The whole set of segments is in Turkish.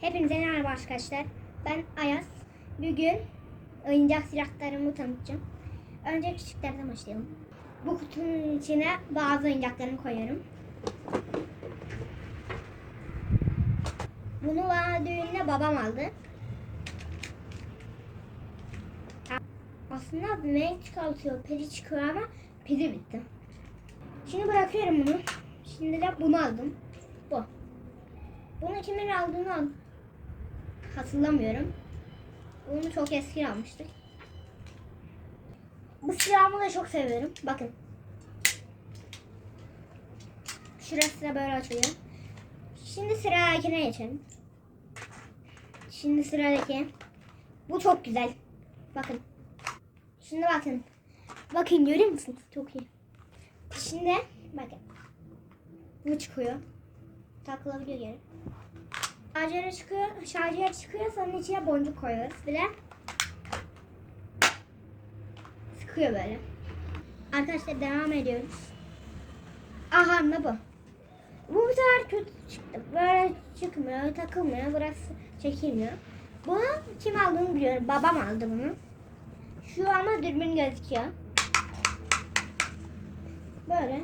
Hepinize merhaba arkadaşlar. Ben Ayaz. Bugün oyuncak silahlarımı tanıtacağım. Önce küçüklerden başlayalım. Bu kutunun içine bazı oyuncaklarımı koyuyorum. Bunu bana düğünde babam aldı. Aslında renk çıkartıyor, peri çıkıyor ama peri bitti. Şimdi bırakıyorum bunu. Şimdi de bunu aldım. Bu. Bunu kimin aldığını al- hatırlamıyorum. Bunu çok eski almıştık. Bu silahımı da çok seviyorum. Bakın. Şurası da böyle açılıyor. Şimdi sıradakine geçelim. Şimdi sıradaki. Bu çok güzel. Bakın. Şimdi bakın. Bakın görüyor musunuz? Çok iyi. Şimdi bakın. Bu çıkıyor. Takılabiliyor geri. Şarjörü çıkıyor, şarjör çıkıyor sonra içine boncuk koyuyoruz. Bir de sıkıyor böyle. Arkadaşlar devam ediyoruz. Aha ne bu? Bu bir sefer kötü çıktı. Böyle çıkmıyor, takılmıyor, burası çekilmiyor. Bunu kim aldığını biliyorum. Babam aldı bunu. Şu ama dürbün gözüküyor. Böyle.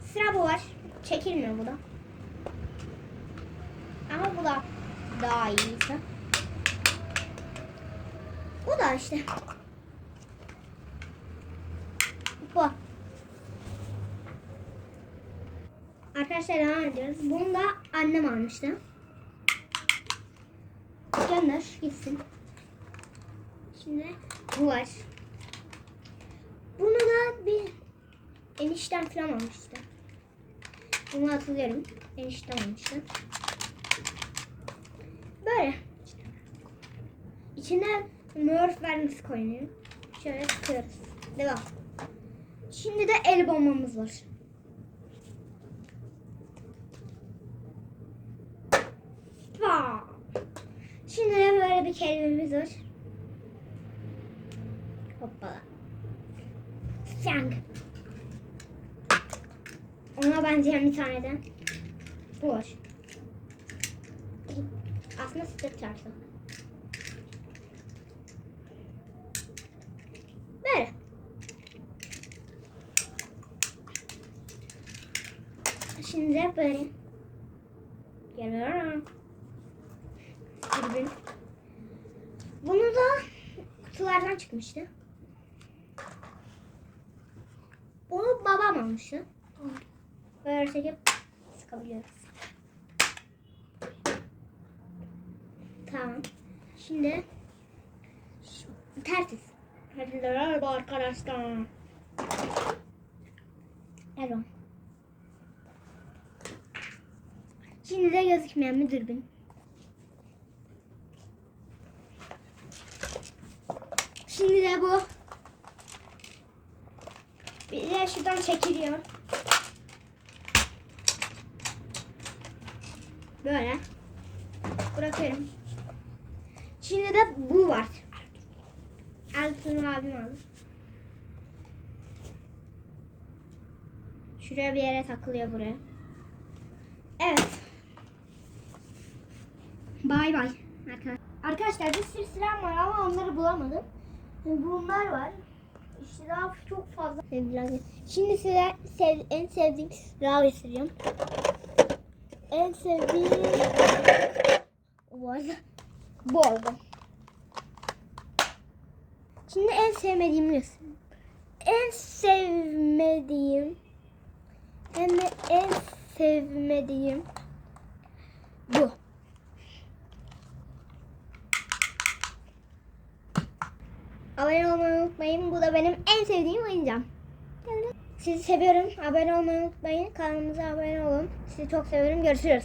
Sıra bu var. Çekilmiyor bu da. Ama bu da daha iyisi. Bu da işte. Bu. Arkadaşlar devam ediyoruz. Bunu da annem almıştı. Gönder gitsin. Şimdi bu var. Bunu da bir enişten falan almıştı. Bunu hatırlıyorum. Enişten almıştı. Böyle. İçine Murph vermesi koyuyor. Şöyle sıkıyoruz. Devam. Şimdi de el bombamız var. Şimdi de böyle bir kelimemiz var. Hoppala. Sang. Ona benzeyen bir tane de bu var. Aslında sıcak çarşı. Böyle. Şimdi de böyle. Geliyorum. Dürbün. Bunu da kutulardan çıkmıştı. Bunu babam almıştı. Böyle çekip sıkabiliyoruz. Tamam. Şimdi şu- tertip. Hadi merhaba arkadaşlar. Evet. De gözükmeyen bir dürbün. Şimdi de bu. Bir de şuradan çekiliyor. Böyle. Bırakıyorum. Şimdi de bu var. Altın abim aldı. Şuraya bir yere takılıyor buraya. Bay bay arkadaşlar. Bir sürü silahım var ama onları bulamadım. Bunlar var. İşte daha çok fazla sevdiler. Şimdi size sev- en sevdiğim silahı göstereceğim. En sevdiğim bu arada oldu. Şimdi en göstereyim. En sevmediğim de en sevmediğim bu. Abone olmayı unutmayın. Bu da benim en sevdiğim oyuncağım. Sizi seviyorum. Abone olmayı unutmayın. Kanalımıza abone olun. Sizi çok seviyorum. Görüşürüz.